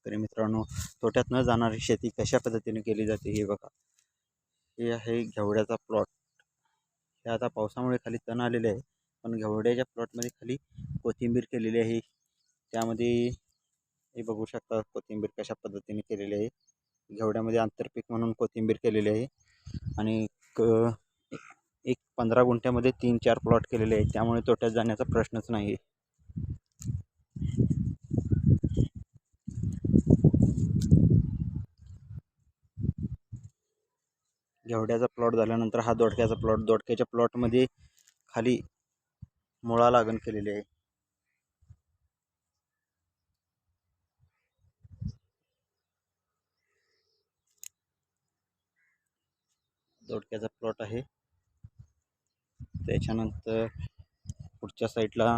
शेतकरी मित्रांनो तोट्यात न जाणारी शेती कशा पद्धतीने केली जाते हे बघा. हे आहे घेवड्याचा प्लॉट हे आता पावसामुळे खाली तण आलेले आहे पण घेवड्याच्या प्लॉटमध्ये खाली कोथिंबीर केलेली आहे. त्यामध्ये हे बघू शकता कोथिंबीर कशा पद्धतीने केलेली आहे. घेवड्यामध्ये आंतरपीक म्हणून कोथिंबीर केलेली आहे. आणि क एक पंधरा गुंठ्यामध्ये तीन चार प्लॉट केलेले आहेत त्यामुळे तोट्यात जाण्याचा प्रश्नच नाही आहे घेवड्याचा प्लॉट झाल्यानंतर हा दोडक्याचा प्लॉट दोडक्याच्या प्लॉटमध्ये खाली मुळा लागण केलेली आहे. दोडक्याचा प्लॉट आहे. त्याच्यानंतर पुढच्या साईडला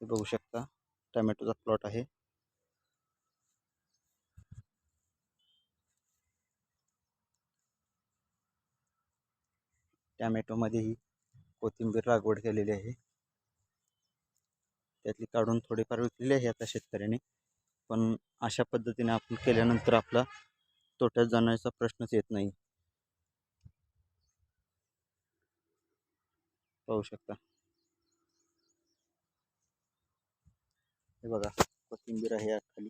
बघू शकता. टॅमॅटोचा प्लॉट आहे. टॅमॅटोमध्येही कोथिंबीर लागवड केलेली आहे. त्यातली काढून थोडीफार विकलेली आहे आता शेतकऱ्याने. पण अशा पद्धतीने आपण केल्यानंतर आपला तोट्यात जाण्याचा प्रश्नच येत नाही. पाहू शकता. हे बघा कोथिंबीर आहे या खाली.